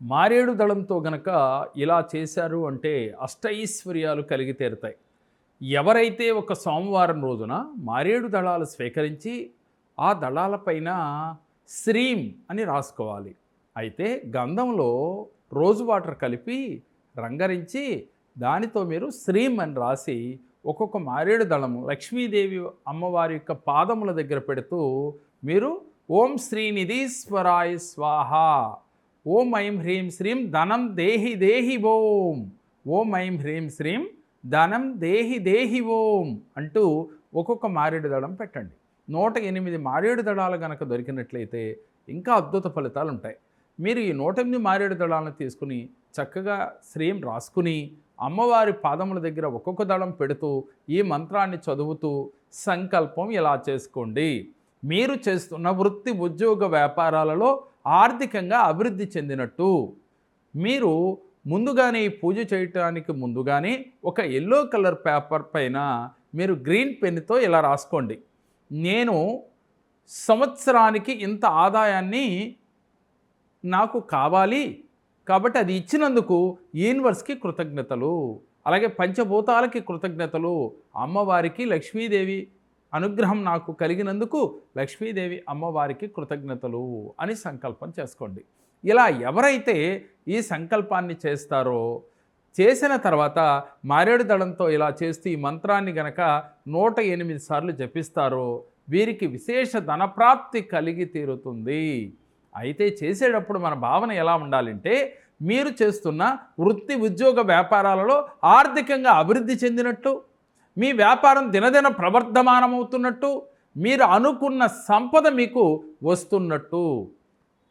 మారేడు దళంతో గనక ఇలా చేశారు అంటే అష్టైశ్వర్యాలు కలిగి తీరుతాయి. ఎవరైతే ఒక సోమవారం రోజున మారేడు దళాలు స్వీకరించి ఆ దళాలపైన శ్రీం అని రాసుకోవాలి. అయితే గంధంలో రోజు వాటర్ కలిపి రంగరించి దానితో మీరు శ్రీం అని రాసి ఒక్కొక్క మారేడు దళము లక్ష్మీదేవి అమ్మవారి యొక్క పాదముల దగ్గర పెడుతూ మీరు ఓం శ్రీనిధీశ్వరాయ స్వాహ ఓం ఐం హ్రీం శ్రీం ధనం దేహి దేహి ఓం. ఓం ఐం హ్రీం శ్రీం ధనం దేహి దేహి ఓం అంటూ ఒక్కొక్క మారేడు దళం పెట్టండి. నూట ఎనిమిది మారేడు దళాలు కనుక దొరికినట్లయితే ఇంకా అద్భుత ఫలితాలు ఉంటాయి. మీరు ఈ నూట ఎనిమిది మారేడు దళాలను తీసుకుని చక్కగా శ్రీం రాసుకుని అమ్మవారి పాదముల దగ్గర ఒక్కొక్క దళం పెడుతూ ఈ మంత్రాన్ని చదువుతూ సంకల్పం ఇలా చేసుకోండి. మీరు చేస్తున్న వృత్తి ఉద్యోగ వ్యాపారాలలో ఆర్థికంగా అభివృద్ధి చెందినట్టు. మీరు ముందుగానే ఈ పూజ చేయటానికి ముందుగానే ఒక ఎల్లో కలర్ పేపర్ పైన మీరు గ్రీన్ పెన్తో ఇలా రాసుకోండి. నేను సంవత్సరానికి ఇంత ఆదాయాన్ని నాకు కావాలి కాబట్టి అది ఇచ్చినందుకు యూనివర్స్కి కృతజ్ఞతలు. అలాగే పంచభూతాలకి కృతజ్ఞతలు. అమ్మవారికి లక్ష్మీదేవి అనుగ్రహం నాకు కలిగినందుకు లక్ష్మీదేవి అమ్మవారికి కృతజ్ఞతలు అని సంకల్పం చేసుకోండి. ఇలా ఎవరైతే ఈ సంకల్పాన్ని చేస్తారో చేసిన తర్వాత మారేడు దళంతో ఇలా చేస్తూ ఈ మంత్రాన్ని గనక నూట ఎనిమిది సార్లు జపిస్తారో వీరికి విశేష ధనప్రాప్తి కలిగి తీరుతుంది. అయితే చేసేటప్పుడు మన భావన ఎలా ఉండాలంటే మీరు చేస్తున్న వృత్తి ఉద్యోగ వ్యాపారాలలో ఆర్థికంగా అభివృద్ధి చెందినట్టు మీ వ్యాపారం దినదిన ప్రవర్ధమానమవుతున్నట్టు మీరు అనుకున్న సంపద మీకు వస్తున్నట్టు.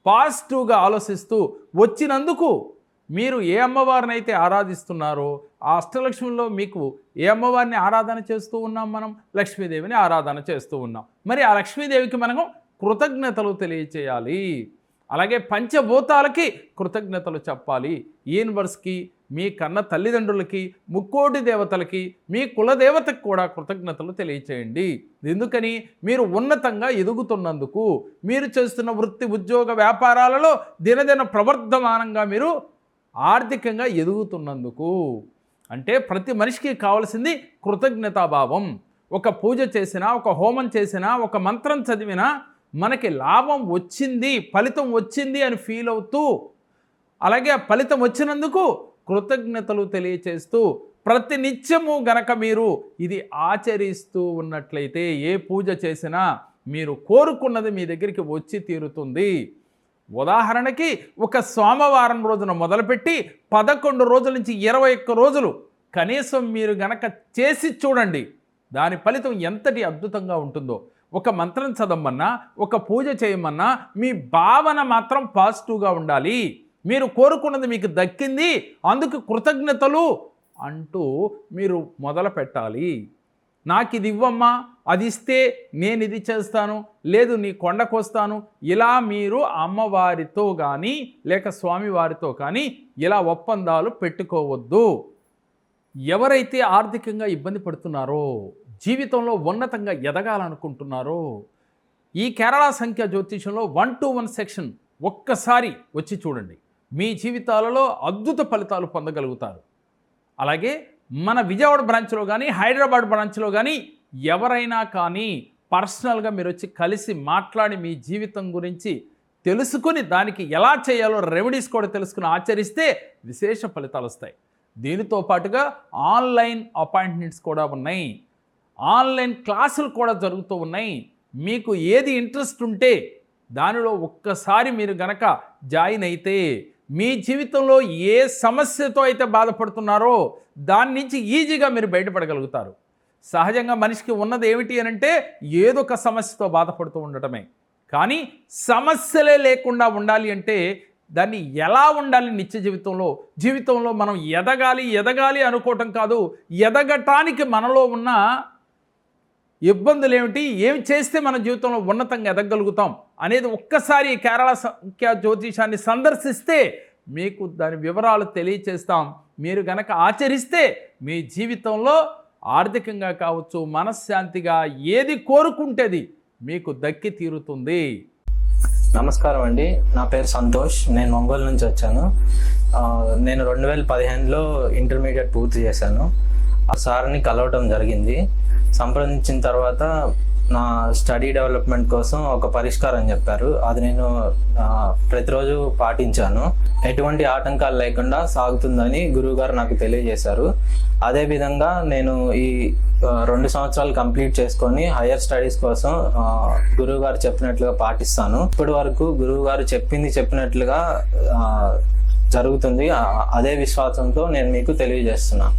పాజిటివ్గా ఆలోచిస్తూ వచ్చినందుకు మీరు ఏ అమ్మవారినైతే ఆరాధిస్తున్నారో ఆ అష్టలక్ష్మిలో మీకు ఏ అమ్మవారిని ఆరాధన చేస్తూ ఉన్నాం మనం? లక్ష్మీదేవిని ఆరాధన చేస్తూ ఉన్నాం. మరి ఆ లక్ష్మీదేవికి మనము కృతజ్ఞతలు తెలియచేయాలి. అలాగే పంచభూతాలకి కృతజ్ఞతలు చెప్పాలి. యూనివర్స్కి మీ కన్న తల్లిదండ్రులకి ముక్కోటి దేవతలకి మీ కులదేవతకు కూడా కృతజ్ఞతలు తెలియచేయండి. ఎందుకని? మీరు ఉన్నతంగా ఎదుగుతున్నందుకు మీరు చేస్తున్న వృత్తి ఉద్యోగ వ్యాపారాలలో దినదిన ప్రవర్ధమానంగా మీరు ఆర్థికంగా ఎదుగుతున్నందుకు. అంటే ప్రతి మనిషికి కావాల్సింది కృతజ్ఞతాభావం. ఒక పూజ చేసినా ఒక హోమం చేసినా ఒక మంత్రం చదివినా మనకి లాభం వచ్చింది ఫలితం వచ్చింది అని ఫీల్ అవుతూ అలాగే ఫలితం వచ్చినందుకు కృతజ్ఞతలు తెలియచేస్తూ ప్రతి నిత్యము గనక మీరు ఇది ఆచరిస్తూ ఉన్నట్లయితే ఏ పూజ చేసినా మీరు కోరుకున్నది మీ దగ్గరికి వచ్చి తీరుతుంది. ఉదాహరణకి ఒక సోమవారం రోజున మొదలుపెట్టి పదకొండు రోజుల నుంచి ఇరవై ఒక్క రోజులు కనీసం మీరు గనక చేసి చూడండి దాని ఫలితం ఎంతటి అద్భుతంగా ఉంటుందో. ఒక మంత్రం చదవమన్నా ఒక పూజ చేయమన్నా మీ భావన మాత్రం పాజిటివ్గా ఉండాలి. మీరు కోరుకున్నది మీకు దక్కింది అందుకు కృతజ్ఞతలు అంటూ మీరు మొదలు పెట్టాలి. నాకు ఇది ఇవ్వమ్మా అది ఇస్తే నేను ఇది చేస్తాను లేదు నీ కొండకు వస్తాను ఇలా మీరు అమ్మవారితో కానీ లేక స్వామివారితో కానీ ఇలా ఒప్పందాలు పెట్టుకోవద్దు. ఎవరైతే ఆర్థికంగా ఇబ్బంది పడుతున్నారో జీవితంలో ఉన్నతంగా ఎదగాలనుకుంటున్నారో ఈ కేరళ సంఖ్య జ్యోతిషంలో వన్ టు వన్ సెక్షన్ ఒక్కసారి వచ్చి చూడండి. మీ జీవితాలలో అద్భుత ఫలితాలు పొందగలుగుతారు. అలాగే మన విజయవాడ బ్రాంచ్లో కానీ హైదరాబాద్ బ్రాంచ్లో కానీ ఎవరైనా కానీ పర్సనల్గా మీరు వచ్చి కలిసి మాట్లాడి మీ జీవితం గురించి తెలుసుకుని దానికి ఎలా చేయాలో రెమెడీస్ కూడా తెలుసుకుని ఆచరిస్తే విశేష ఫలితాలు వస్తాయి. దీనితో పాటుగా ఆన్లైన్ అపాయింట్మెంట్స్ కూడా ఉన్నాయి. ఆన్లైన్ క్లాసులు కూడా జరుగుతూ ఉన్నాయి. మీకు ఏది ఇంట్రెస్ట్ ఉంటే దానిలో ఒక్కసారి మీరు గనక జాయిన్ అయితే మీ జీవితంలో ఏ సమస్యతో అయితే బాధపడుతున్నారో దాని నుంచి ఈజీగా మీరు బయటపడగలుగుతారు. సహజంగా మనిషికి ఉన్నది ఏమిటి అని అంటే ఏదో ఒక సమస్యతో బాధపడుతూ ఉండటమే. కానీ సమస్యలే లేకుండా ఉండాలి అంటే దాన్ని ఎలా ఉండాలి నిత్య జీవితంలో? జీవితంలో మనం ఎదగాలి ఎదగాలి అనుకోవటం కాదు ఎదగటానికి మనలో ఉన్న ఇబ్బందులు ఏమిటి ఏమి చేస్తే మన జీవితంలో ఉన్నతంగా ఎదగలుగుతాం అనేది ఒక్కసారి కేరళ సంఖ్య జ్యోతిషాన్ని సందర్శిస్తే మీకు దాని వివరాలు తెలియచేస్తాం. మీరు గనక ఆచరిస్తే మీ జీవితంలో ఆర్థికంగా కావచ్చు మనశ్శాంతిగా ఏది కోరుకుంటేది మీకు దక్కి తీరుతుంది. నమస్కారం అండి. నా పేరు సంతోష్. నేను ఒంగోలు నుంచి వచ్చాను. నేను రెండు వేల పదిహేనులో ఇంటర్మీడియట్ పూర్తి చేశాను. సార్ని కలవటం జరిగింది. సంప్రదించిన తర్వాత నా స్టడీ డెవలప్మెంట్ కోసం ఒక పరిష్కారం చెప్పారు. అది నేను ప్రతిరోజు పాటించాను. ఎటువంటి ఆటంకాలు లేకుండా సాగుతుందని గురువుగారు నాకు తెలియజేశారు. అదేవిధంగా నేను ఈ రెండు సంవత్సరాలు కంప్లీట్ చేసుకొని హయ్యర్ స్టడీస్ కోసం గురువుగారు గురువు గారు చెప్పినట్లుగా పాటిస్తాను. ఇప్పటి వరకు గురువుగారు చెప్పింది చెప్పినట్లుగా జరుగుతుంది. అదే విశ్వాసంతో నేను మీకు తెలియజేస్తున్నాను.